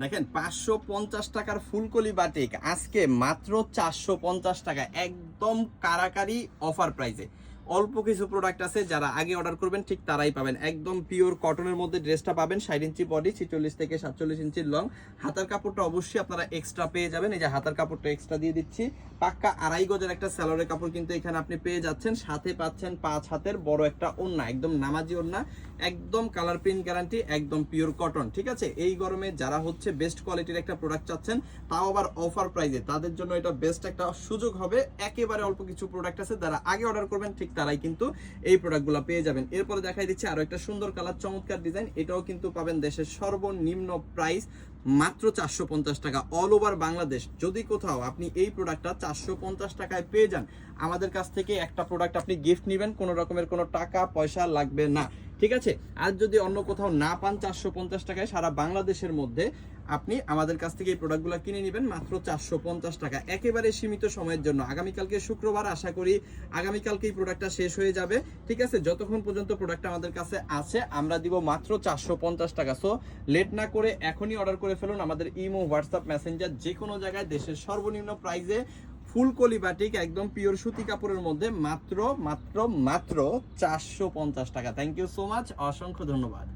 দেখেন, পাঁচশো পঞ্চাশ টাকার ফুলকলি বাটিক, আজকে মাত্র চারশো পঞ্চাশ টাকা, একদম কারাকারি অফার প্রাইসে অল্প কিছু প্রোডাক্ট আছে যারা আগে অর্ডার করবেন, ঠিক তারাই পাবেন। একদম পিওর কটনের মধ্যে ড্রেসটা পাবেন, ষাট ইঞ্চি বডি ছিচল্লিশ থেকে সাতচল্লিশ ইঞ্চির লং হাতার কাপড়টা অবশ্যই আপনারা এক্সট্রা পেয়ে যাবেন। এই যে হাতার কাপড়টা এক্সট্রা দিয়ে দিচ্ছি। পাক্কা আড়াই গজের একটা স্যালোরের কাপড় কিন্তু এখানে আপনি পেয়ে যাচ্ছেন। সাথে পাচ্ছেন পাঁচ হাতের বড় একটা ওন্না একদম নামাজি ওন্না একদম কালার প্রিন্ট গ্যারান্টি একদম পিওর কটন ঠিক আছে? এই গরমে যারা হচ্ছে বেস্ট কোয়ালিটির একটা প্রোডাক্ট চাচ্ছেন, তাও আবার অফার প্রাইসে তাদের জন্য এটা বেস্ট একটা সুযোগ হবে। একেবারে অল্প কিছু প্রোডাক্ট আছে, যারা আগে অর্ডার করবেন, ঠিক তারাই কিন্তু এই প্রোডাক্টগুলো পেয়ে যাবেন। এরপরে দেখাই দিচ্ছে আরও একটা সুন্দর কালার, চমৎকার ডিজাইন এটাও কিন্তু পাবেন দেশের সর্বনিম্ন প্রাইস মাত্র চারশো পঞ্চাশ টাকা অল ওভার বাংলাদেশ। যদি কোথাও আপনি এই প্রোডাক্টটা চারশো পঞ্চাশ টাকায় পেয়ে যান, আমাদের কাছ থেকে একটা প্রোডাক্ট আপনি গিফট নেবেন, কোনো রকমের কোনো টাকা, পয়সা লাগবে না। ঠিক আছে? আর যদি অন্য কোথাও না পান চারশো পঞ্চাশ টাকায়, সারা বাংলাদেশের মধ্যে আপনি আমাদের কাছ থেকে এই প্রোডাক্টগুলো কিনে নেবেন মাত্র চারশো পঞ্চাশ টাকা। একেবারে সীমিত সময়ের জন্য। আগামীকালকে শুক্রবার আশা করি আগামীকালকে এই প্রোডাক্টটা শেষ হয়ে যাবে। ঠিক আছে? যতক্ষণ পর্যন্ত প্রোডাক্টটা আমাদের কাছে আছে, আমরা দিব মাত্র চারশো পঞ্চাশ টাকা। সো লেট না করে এখনই অর্ডার করে ফেলুন আমাদের ইমো হোয়াটসঅ্যাপ মেসেঞ্জার যে কোনো জায়গায় দেশের সর্বনিম্ন প্রাইসে ফুলকলি বাটিক একদম পিওর সুতি কাপড়ের মধ্যে মাত্র মাত্র মাত্র চারশো পঞ্চাশ টাকা। থ্যাংক ইউ সো মাচ অসংখ্য ধন্যবাদ।